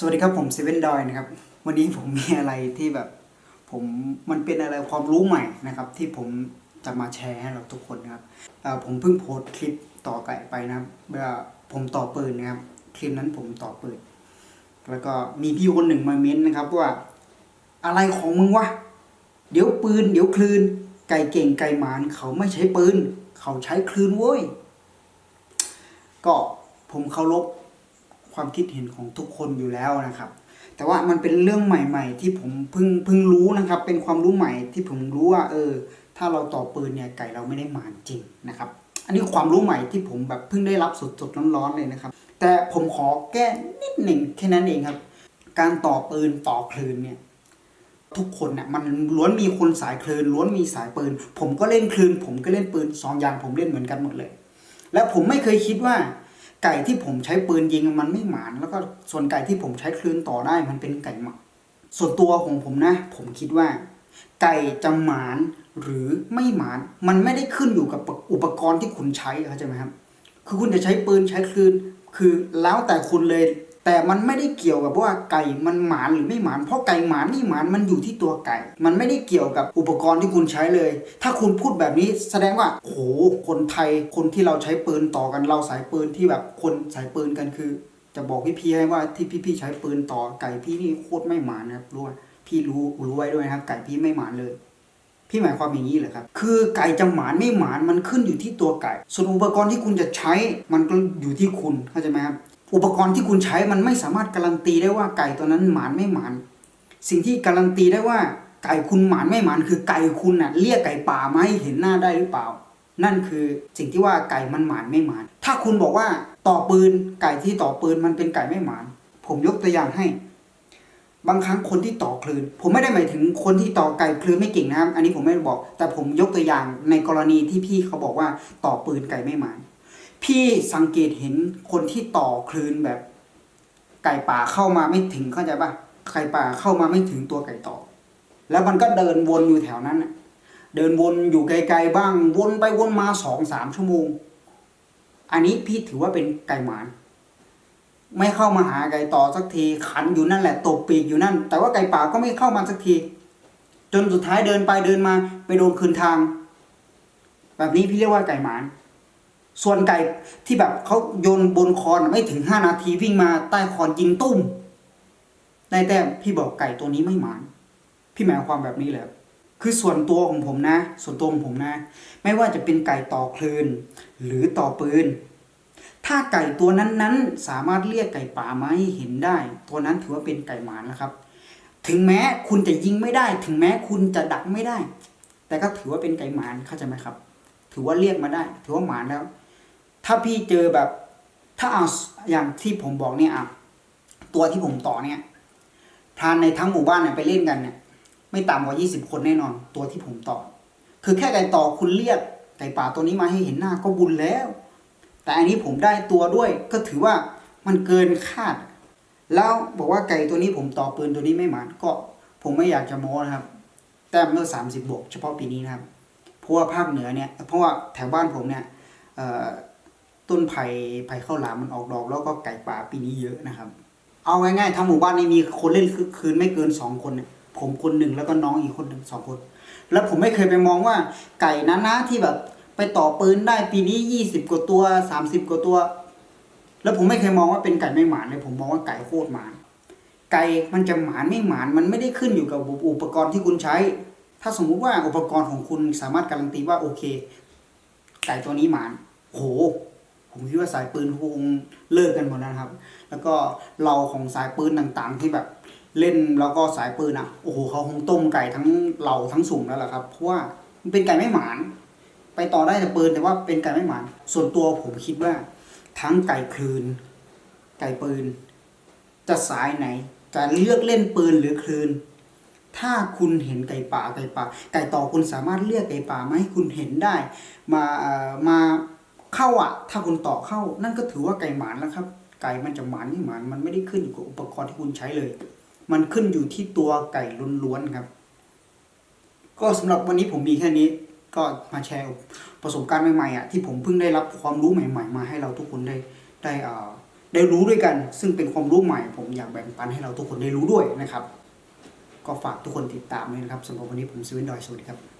สวัสดีครับผมเซเว่นดอยนะครับ วันนี้ผมมีอะไรที่แบบผมมันเป็นอะไรความรู้ใหม่นะครับ ที่ผมจะมาแชร์ให้เราทุกคนนะครับผมเพิ่งโพสต์คลิปต่อไก่ไปนะครับเมื่อผมต่อปืนนะครับ คลิปนั้นผมต่อปืนแล้วก็มีพี่คนหนึ่งมาเม้นนะครับว่าอะไรของมึงวะเดี๋ยวปืน เดี๋ยวคลืน ไก่เก่งไก่หมานเขาไม่ใช้ปืน เขาใช้คลืนเว้ยก็ผมเคารพ ความคิดเห็นของทุกคนอยู่แล้วนะครับ แต่ว่ามันเป็นเรื่องใหม่ ๆ ที่ผมเพิ่งเพิ่งรู้นะครับ เป็นความรู้ใหม่ที่ผมรู้ว่า เออ ถ้าเราต่อปืนเนี่ยไก่เราไม่ได้หมานจริงนะครับ อันนี้ความรู้ใหม่ที่ผมแบบเพิ่งได้รับสดๆร้อนๆเลยนะครับ แต่ผมขอแก้นิดหนึ่งแค่นั้นเองครับ การต่อปืนต่อคลืนเนี่ยทุกคนน่ะมันล้วนมีคนสายคลืนล้วนมีสายปืน ผมก็เล่นคลืน ผมก็เล่นปืนสองอย่างผมเล่นเหมือนกันหมดเลย แล้วผมไม่เคยคิดว่า ไก่ที่ผมใช้ปืนยิงมันไม่หมาน แล้วก็ส่วนไก่ที่ผมใช้คลื่นต่อได้มันเป็นไก่หมัก ส่วนตัวของผมนะ ผมคิดว่า ไก่จะหมานหรือไม่หมาน มันไม่ได้ขึ้นอยู่กับอุปกรณ์ที่คุณใช้เข้าใจไหมครับ คือคุณจะใช้ปืนใช้คลื่นคือแล้วแต่คุณเลย แต่มันไม่ได้เกี่ยวกับว่าไก่มันหมานหรือไม่หมานเพราะไก่หมานไม่หมานมันอยู่ที่ตัวไก่ มันไม่ได้เกี่ยวกับอุปกรณ์ที่คุณใช้เลย ถ้าคุณพูดแบบนี้แสดงว่าโอ้โหคนไทยคนที่เราใช้ปืนต่อกันเราสายปืนที่แบบคนสายปืนกันคือ จะบอกพี่ๆให้ว่าที่พี่ๆใช้ปืนต่อไก่พี่นี่โคตรไม่หมานนะครับรู้ไหมพี่รู้รู้ไว้ด้วยนะครับไก่พี่ไม่หมานเลยพี่หมายความอย่างนี้เหรอครับ คือไก่จะหมานไม่หมานมันขึ้นอยู่ที่ตัวไก่ ส่วนอุปกรณ์ที่คุณจะใช้มันก็อยู่ที่คุณเข้าใจไหมครับ อุปกรณ์ที่คุณใช้มันไม่สามารถการันตีได้ว่าไก่ตัวนั้นหมานไม่หมาน สิ่งที่การันตีได้ว่าไก่คุณหมานไม่หมาน คือไก่คุณน่ะเรียกไก่ป่ามาให้เห็นหน้าได้หรือเปล่า นั่นคือสิ่งที่ว่าไก่มันหมานไม่หมาน ถ้าคุณบอกว่าต่อปืนไก่ที่ต่อปืนมันเป็นไก่ไม่หมาน ผมยกตัวอย่างให้ บางครั้งคนที่ต่อคลืน ผมไม่ได้หมายถึงคนที่ต่อไก่คลืนไม่เก่งนะครับอันนี้ผมไม่ได้บอก แต่ผมยกตัวอย่างในกรณีที่พี่เขาบอกว่าต่อปืนไก่ไม่หมาน พี่สังเกตเห็นคนที่ต่อคลืนแบบ ไก่ป่าเข้ามาไม่ถึงเข้าใจปะไก่ป่าเข้ามาไม่ถึงตัวไก่ต่อ แล้วมันก็เดินวนอยู่แถวนั้นเดินวนอยู่ไกลๆบ้าง วนไปวนมาสองสามชั่วโมง อันนี้พี่ถือว่าเป็นไก่หมาน ไม่เข้ามาหาไก่ต่อสักทีขันอยู่นั่นแหละตบปีกอยู่นั่น แต่ว่าไก่ป่าก็ไม่เข้ามาสักที จนสุดท้ายเดินไปเดินมาไปโดนคืนทาง แบบนี้พี่เรียกว่าไก่หมาน ส่วนไก่ที่แบบเขาโยนบนคอนไม่ถึงห้านาทีวิ่งมาใต้คอนยิงตุ้มได้แต้มพี่บอกไก่ตัวนี้ไม่หมานพี่หมายความแบบนี้เลยครับคือส่วนตัวของผมนะ ส่วนตัวของผมนะ ไม่ว่าจะเป็นไก่ต่อคลืน หรือต่อปืน ถ้าไก่ตัวนั้นๆ สามารถเรียกไก่ป่ามาให้เห็นได้ ตัวนั้นถือว่าเป็นไก่หมานแล้วครับ ถึงแม้คุณจะยิงไม่ได้ ถึงแม้คุณจะดักไม่ได้ แต่ก็ถือว่าเป็นไก่หมานเข้าใจไหมครับ ถือว่าเรียกมาได้ ถือว่าหมานแล้ว ถ้าพี่เจอแบบ ถ้าเอาอย่างที่ผมบอกเนี่ยอะตัวที่ผมต่อเนี่ยพรานในทั้งหมู่บ้านเนี่ยไปเล่นกันเนี่ย ไม่ต่ำกว่า 20 คนแน่นอน ตัวที่ผมต่อ คือแค่ไก่ต่อคุณเรียกไก่ป่าตัวนี้มาให้เห็นหน้าก็บุญแล้ว แต่อันนี้ผมได้ตัวด้วยก็ถือว่ามันเกินคาด แล้วบอกว่าไก่ตัวนี้ผมต่อปืนตัวนี้ไม่หมานก็ผมไม่อยากจะโม้นะครับ แต้มเมื่อ30บวกเฉพาะปีนี้นะครับ เพราะว่าภาคเหนือเนี่ย เพราะว่าแถวบ้านผมเนี่ยเอ่อ ต้นไผ่ไผ่ข้าวหลามมันออกดอก แล้วก็ไก่ป่าปีนี้เยอะนะครับ เอาง่ายๆทั้งหมู่บ้านนี้มีคนเล่นคืนไม่เกินสองคน ผมคนหนึ่งแล้วก็น้องอีกคนหนึ่งสองคน แล้วผมไม่เคยไปมองว่าไก่นั้นนะที่แบบไปต่อปืนได้ปีนี้ยี่สิบกว่าตัวสามสิบกว่าตัว แล้วผมไม่เคยมองว่าเป็นไก่ไม่หมานเลยผมมองว่าไก่โคตรหมานไก่มันจะหมานไม่หมานมันไม่ได้ขึ้นอยู่กับอุปกรณ์ที่คุณใช้ ถ้าสมมุติว่าอุปกรณ์ของคุณสามารถการันตีว่าโอเค ไก่ตัวนี้หมานโห ผมคิดว่าสายปืนคงเลิกกันหมดแล้วครับ แล้วก็เราของสายปืนต่างๆ ที่แบบเล่นแล้วก็สายปืนอะโอ้โหเขาคงต้มไก่ทั้งเราทั้งสุ่มแล้วแหละครับเพราะว่ามันเป็นไก่ไม่หมาน ไปต่อได้แต่ปืนแต่ว่าเป็นไก่ไม่หมาน ส่วนตัวผมคิดว่า ทั้งไก่คลืน ไก่ปืน จะสายไหน จะเลือกเล่นปืนหรือคลืน ถ้าคุณเห็นไก่ป่าไก่ป่า ไก่ต่อคุณสามารถเรียกไก่ป่ามาให้คุณเห็นได้ มาเอ่อมา เข้าอะ ถ้าคุณต่อเข้า นั่นก็ถือว่าไก่หมานแล้วครับ ไก่มันจะหมานไม่หมาน มันไม่ได้ขึ้นอยู่กับอุปกรณ์ที่คุณใช้เลย มันขึ้นอยู่ที่ตัวไก่ล้วนๆครับ ก็สำหรับวันนี้ผมมีแค่นี้ ก็มาแชร์ประสบการณ์ใหม่ๆอะที่ผมเพิ่งได้รับความรู้ใหม่ ๆ มาให้เราทุกคนได้ได้อ่อได้รู้ด้วยกัน ซึ่งเป็นความรู้ใหม่ ผมอยากแบ่งปันให้เราทุกคนได้รู้ด้วยนะครับ ก็ฝากทุกคนติดตามด้วยนะครับสำหรับวันนี้ผมซีวินดอยสวัสดีครับ